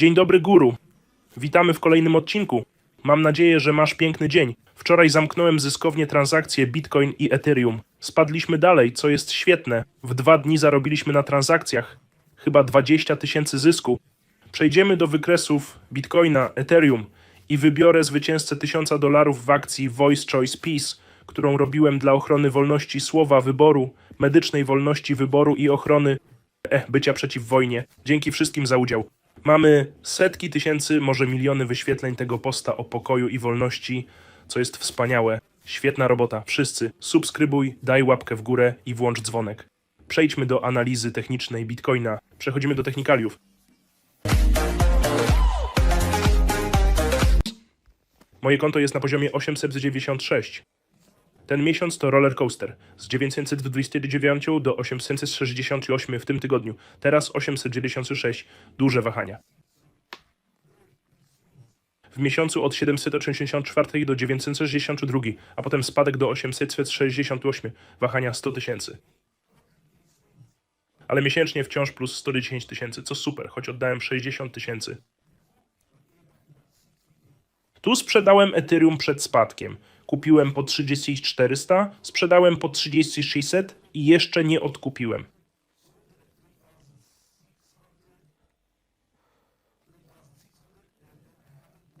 Dzień dobry, guru. Witamy w kolejnym odcinku. Mam nadzieję, że masz piękny dzień. Wczoraj zamknąłem zyskownie transakcje Bitcoin i Ethereum. Spadliśmy dalej, co jest świetne. W dwa dni zarobiliśmy na transakcjach chyba 20 tysięcy zysku. Przejdziemy do wykresów Bitcoina, Ethereum i wybiorę zwycięzcę 1000 dolarów w akcji Voice Choice Peace, którą robiłem dla ochrony wolności słowa wyboru, medycznej wolności wyboru i ochrony eh, bycia przeciw wojnie. Dzięki wszystkim za udział. Mamy setki tysięcy, może miliony wyświetleń tego posta o pokoju i wolności, co jest wspaniałe. Świetna robota. Wszyscy subskrybuj, daj łapkę w górę i włącz dzwonek. Przejdźmy do analizy technicznej Bitcoina. Przechodzimy do technikaliów. Moje konto jest na poziomie 896. Ten miesiąc to roller coaster z 929 do 868 w tym tygodniu. Teraz 896. Duże wahania. W miesiącu od 784 do 962, a potem spadek do 868. Wahania 100 tysięcy. Ale miesięcznie wciąż plus 110 tysięcy, co super, choć oddałem 60 tysięcy. Tu sprzedałem Ethereum przed spadkiem. Kupiłem po 3400, sprzedałem po 3600 i jeszcze nie odkupiłem.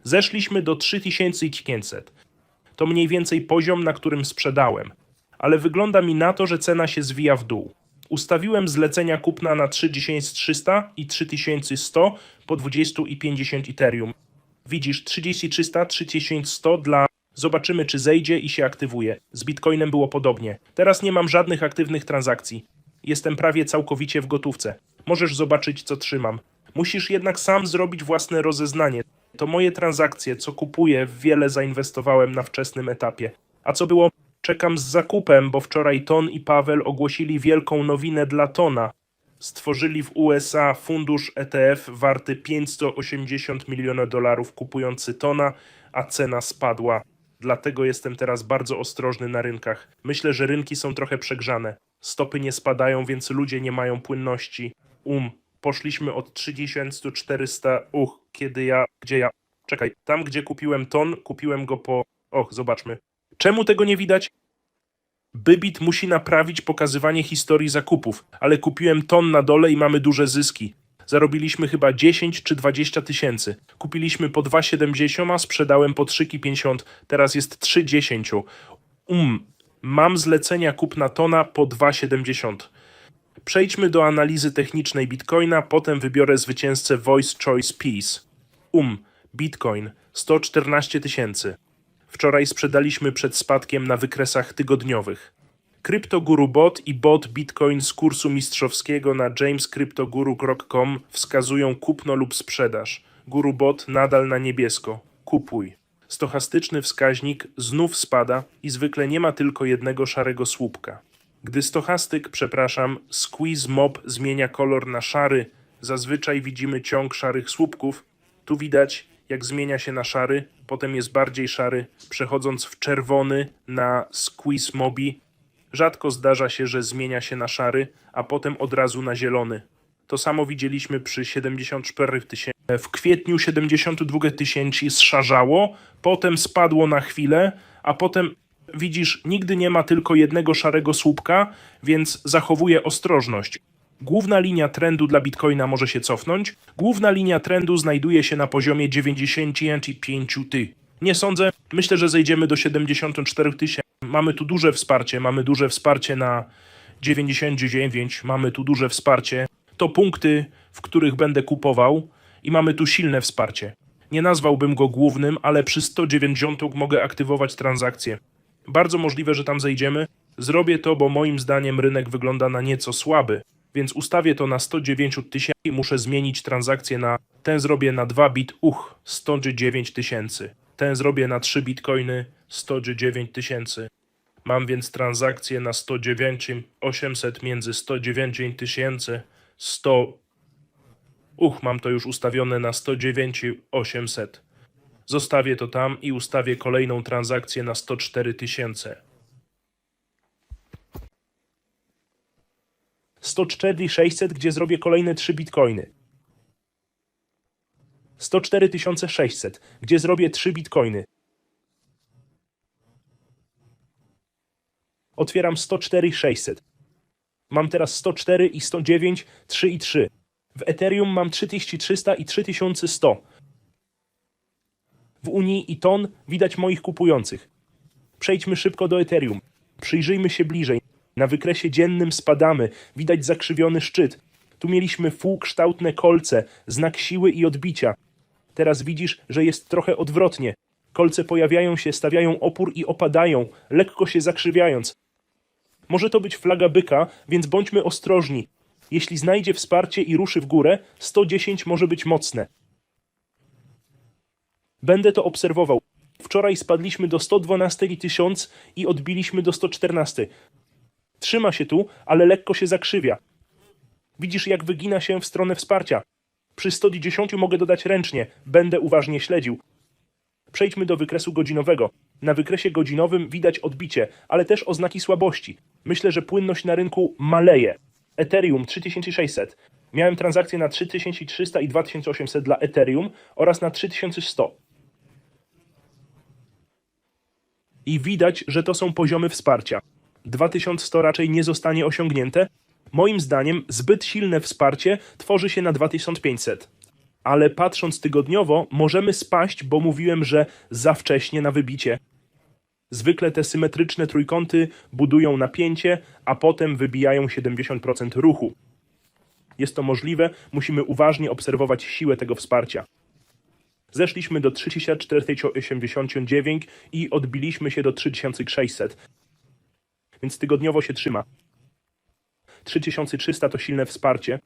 Zeszliśmy do 3500. To mniej więcej poziom, na którym sprzedałem. Ale wygląda mi na to, że cena się zwija w dół. Ustawiłem zlecenia kupna na 3300 i 3100 po 20 i 50 Ethereum. Widzisz, 3300, 3100 dla... Zobaczymy, czy zejdzie i się aktywuje. Z Bitcoinem było podobnie. Teraz nie mam żadnych aktywnych transakcji. Jestem prawie całkowicie w gotówce. Możesz zobaczyć, co trzymam. Musisz jednak sam zrobić własne rozeznanie. To moje transakcje, co kupuję, wiele zainwestowałem na wczesnym etapie. A co było? Czekam z zakupem, bo wczoraj Ton i Paweł ogłosili wielką nowinę dla Tona. Stworzyli w USA fundusz ETF warty 580 milionów dolarów kupujący Tona, a cena spadła. Dlatego jestem teraz bardzo ostrożny na rynkach. Myślę, że rynki są trochę przegrzane. Stopy nie spadają, więc ludzie nie mają płynności. Um, poszliśmy od 3400. Uch, kiedy ja. Gdzie ja? Czekaj, tam gdzie kupiłem ton, kupiłem go po. Och, zobaczmy. Czemu tego nie widać? Bybit musi naprawić pokazywanie historii zakupów, ale kupiłem ton na dole i mamy duże zyski. Zarobiliśmy chyba 10 czy 20 tysięcy. Kupiliśmy po 2,70, a sprzedałem po 3,50, teraz jest 3,10. Um, mam zlecenia kupna tona po 2,70. Przejdźmy do analizy technicznej Bitcoina, potem wybiorę zwycięzcę Voice Choice Peace. Um, Bitcoin 114 tysięcy. Wczoraj sprzedaliśmy przed spadkiem na wykresach tygodniowych. CryptoGuru Bot i bot Bitcoin z kursu mistrzowskiego na jamescryptoguru.com wskazują kupno lub sprzedaż. Guru Bot nadal na niebiesko. Kupuj. Stochastyczny wskaźnik znów spada i zwykle nie ma tylko jednego szarego słupka. Gdy stochastyk, przepraszam, squeeze mob zmienia kolor na szary, zazwyczaj widzimy ciąg szarych słupków. Tu widać, jak zmienia się na szary, potem jest bardziej szary, przechodząc w czerwony na squeeze mobi. Rzadko zdarza się, że zmienia się na szary, a potem od razu na zielony. To samo widzieliśmy przy 74 tysięcy. W kwietniu 72 tysięcy zszarzało, potem spadło na chwilę, a potem widzisz, nigdy nie ma tylko jednego szarego słupka, więc zachowuję ostrożność. Główna linia trendu dla Bitcoina może się cofnąć. Główna linia trendu znajduje się na poziomie 95 ty. Nie sądzę, myślę, że zejdziemy do 74 tysięcy. Mamy tu duże wsparcie, mamy duże wsparcie na 99, mamy tu duże wsparcie. To punkty, w których będę kupował i mamy tu silne wsparcie. Nie nazwałbym go głównym, ale przy 190 mogę aktywować transakcje. Bardzo możliwe, że tam zejdziemy. Zrobię to, bo moim zdaniem rynek wygląda na nieco słaby, więc ustawię to na 109 tysięcy i muszę zmienić transakcję na ten zrobię na 2 bit, uch, 109 tysięcy. Ten zrobię na 3 bitcoiny, 109 tysięcy. Mam więc transakcję na 109 800 między 109 tysięcy 100. Uch, mam to już ustawione na 109 800. Zostawię to tam i ustawię kolejną transakcję na 104 tysięcy. 104 600, gdzie zrobię kolejne 3 bitcoiny. 104 600, gdzie zrobię 3 bitcoiny. Otwieram 104 600. Mam teraz 104 i 109, 3 i 3. W Ethereum mam 3300 i 3100. W Unii i Ton widać moich kupujących. Przejdźmy szybko do Ethereum. Przyjrzyjmy się bliżej. Na wykresie dziennym spadamy, widać zakrzywiony szczyt. Tu mieliśmy półkształtne kolce, znak siły i odbicia. Teraz widzisz, że jest trochę odwrotnie. Kolce pojawiają się, stawiają opór i opadają, lekko się zakrzywiając. Może to być flaga byka, więc bądźmy ostrożni. Jeśli znajdzie wsparcie i ruszy w górę, 110 może być mocne. Będę to obserwował. Wczoraj spadliśmy do 112 i 1000 i odbiliśmy do 114. Trzyma się tu, ale lekko się zakrzywia. Widzisz, jak wygina się w stronę wsparcia. Przy 110 mogę dodać ręcznie. Będę uważnie śledził. Przejdźmy do wykresu godzinowego. Na wykresie godzinowym widać odbicie, ale też oznaki słabości. Myślę, że płynność na rynku maleje. Ethereum 3600. Miałem transakcje na 3300 i 2800 dla Ethereum oraz na 3100. I widać, że to są poziomy wsparcia. 2100 raczej nie zostanie osiągnięte. Moim zdaniem zbyt silne wsparcie tworzy się na 2500. Ale patrząc tygodniowo, możemy spaść, bo mówiłem, że za wcześnie na wybicie. Zwykle te symetryczne trójkąty budują napięcie, a potem wybijają 70% ruchu. Jest to możliwe, musimy uważnie obserwować siłę tego wsparcia. Zeszliśmy do 3489 i odbiliśmy się do 3600. Więc tygodniowo się trzyma. 3300 to silne wsparcie.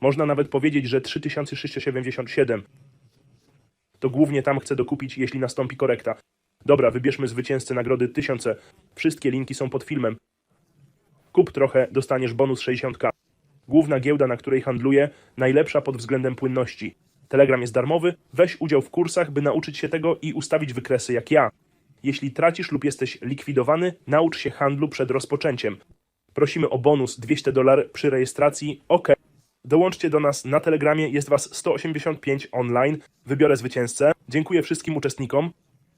Można nawet powiedzieć, że 3677 to głównie tam chcę dokupić, jeśli nastąpi korekta. Dobra, wybierzmy zwycięzcę nagrody 1000. Wszystkie linki są pod filmem. Kup trochę, dostaniesz bonus 60k. Główna giełda, na której handluję, najlepsza pod względem płynności. Telegram jest darmowy, weź udział w kursach, by nauczyć się tego i ustawić wykresy jak ja. Jeśli tracisz lub jesteś likwidowany, naucz się handlu przed rozpoczęciem. Prosimy o bonus 200 dolar przy rejestracji. OK. Dołączcie do nas na Telegramie, jest Was 185 online. Wybiorę zwycięzcę. Dziękuję wszystkim uczestnikom.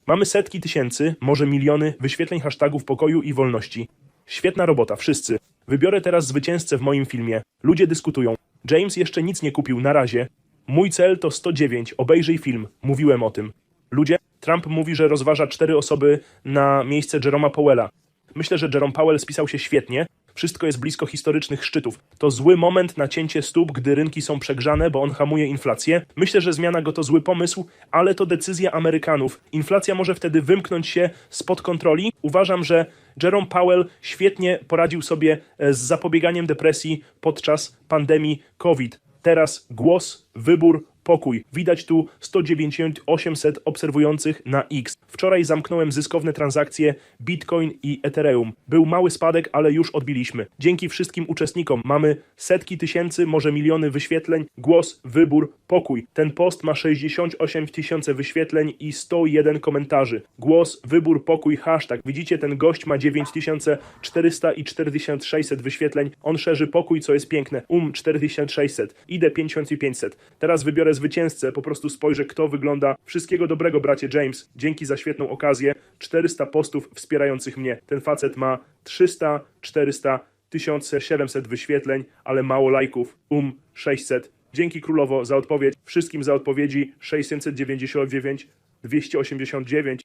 Mamy setki tysięcy, może miliony wyświetleń hashtagów pokoju i wolności. Świetna robota, wszyscy. Wybiorę teraz zwycięzcę w moim filmie. Ludzie dyskutują. James jeszcze nic nie kupił na razie. Mój cel to 109. Obejrzyj film. Mówiłem o tym. Ludzie, Trump mówi, że rozważa cztery osoby na miejsce Jeroma Powella. Myślę, że Jerome Powell spisał się świetnie. Wszystko jest blisko historycznych szczytów. To zły moment na cięcie stóp, gdy rynki są przegrzane, bo on hamuje inflację. Myślę, że zmiana go to zły pomysł, ale to decyzja Amerykanów. Inflacja może wtedy wymknąć się spod kontroli. Uważam, że Jerome Powell świetnie poradził sobie e, z zapobieganiem depresji podczas pandemii COVID. Teraz głos, wybór, pokój. Widać tu 190 800 obserwujących na X. Wczoraj zamknąłem zyskowne transakcje Bitcoin i Ethereum. Był mały spadek, ale już odbiliśmy. Dzięki wszystkim uczestnikom mamy setki tysięcy, może miliony wyświetleń. Głos, wybór, pokój. Ten post ma 68 tysięcy wyświetleń i 101 komentarzy. Głos, wybór, pokój, hashtag. Widzicie, ten gość ma 9400 i 4600 wyświetleń. On szerzy pokój, co jest piękne. Um 4600. Idę 5500. Teraz wybiorę zwycięzcę, po prostu spojrzę, kto wygląda. Wszystkiego dobrego, bracie James. Dzięki za świetną okazję. 400 postów wspierających mnie. Ten facet ma 300, 400, 1700 wyświetleń, ale mało lajków. Um 600. Dzięki królowo za odpowiedź. Wszystkim za odpowiedzi 699, 289.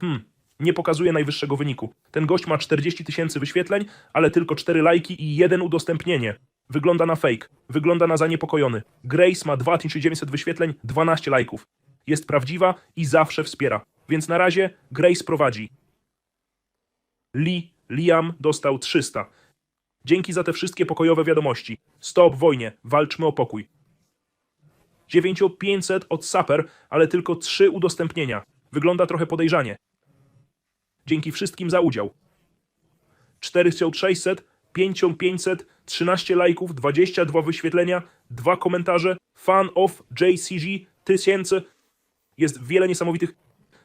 Hmm, nie pokazuje najwyższego wyniku. Ten gość ma 40 tysięcy wyświetleń, ale tylko 4 lajki i jeden udostępnienie. Wygląda na fake, wygląda na zaniepokojony. Grace ma 2900 wyświetleń, 12 lajków. Jest prawdziwa i zawsze wspiera. Więc na razie Grace prowadzi. Lee, Liam dostał 300. Dzięki za te wszystkie pokojowe wiadomości. Stop wojnie, walczmy o pokój. 9500 od Saper, ale tylko 3 udostępnienia. Wygląda trochę podejrzanie. Dzięki wszystkim za udział. 4600, 5500, 13 lajków, 22 wyświetlenia, 2 komentarze, fan of JCG, 1000, jest wiele niesamowitych,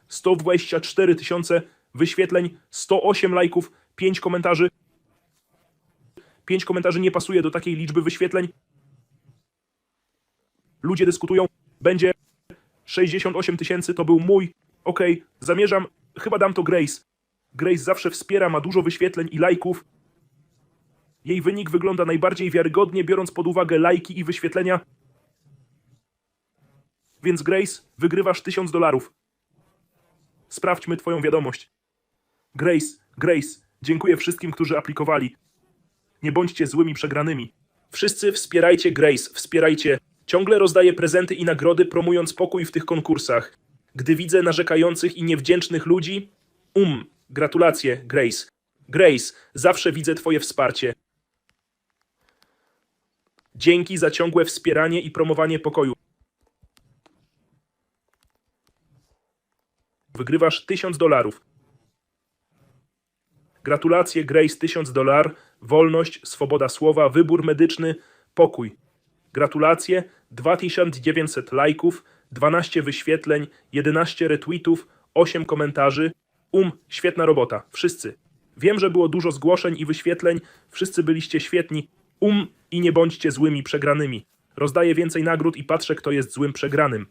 124 tysiące wyświetleń, 108 lajków, 5 komentarzy, Pięć komentarzy nie pasuje do takiej liczby wyświetleń. Ludzie dyskutują. Będzie 68 tysięcy, to był mój. Okej, zamierzam. Chyba dam to Grace. Grace zawsze wspiera, ma dużo wyświetleń i lajków. Jej wynik wygląda najbardziej wiarygodnie, biorąc pod uwagę lajki i wyświetlenia. Więc Grace, wygrywasz 1000 dolarów. Sprawdźmy twoją wiadomość. Grace, Grace, dziękuję wszystkim, którzy aplikowali. Nie bądźcie złymi przegranymi. Wszyscy wspierajcie Grace, wspierajcie. Ciągle rozdaję prezenty i nagrody, promując pokój w tych konkursach. Gdy widzę narzekających i niewdzięcznych ludzi, um, gratulacje, Grace. Grace, zawsze widzę Twoje wsparcie. Dzięki za ciągłe wspieranie i promowanie pokoju. Wygrywasz 1000 dolarów. Gratulacje, Grace, 1000 dolar, wolność, swoboda słowa, wybór medyczny, pokój. Gratulacje, 2900 lajków, 12 wyświetleń, 11 retweetów, 8 komentarzy. Um, świetna robota, wszyscy. Wiem, że było dużo zgłoszeń i wyświetleń, wszyscy byliście świetni. Um, i nie bądźcie złymi przegranymi. Rozdaję więcej nagród i patrzę, kto jest złym przegranym.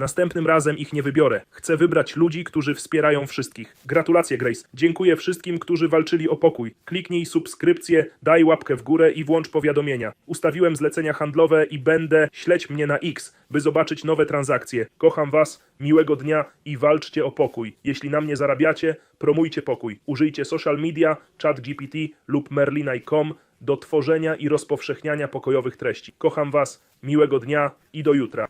Następnym razem ich nie wybiorę. Chcę wybrać ludzi, którzy wspierają wszystkich. Gratulacje, Grace. Dziękuję wszystkim, którzy walczyli o pokój. Kliknij subskrypcję, daj łapkę w górę i włącz powiadomienia. Ustawiłem zlecenia handlowe i będę śledź mnie na X, by zobaczyć nowe transakcje. Kocham was, miłego dnia i walczcie o pokój. Jeśli na mnie zarabiacie, promujcie pokój. Użyjcie social media, chat GPT lub merlina.com do tworzenia i rozpowszechniania pokojowych treści. Kocham was, miłego dnia i do jutra.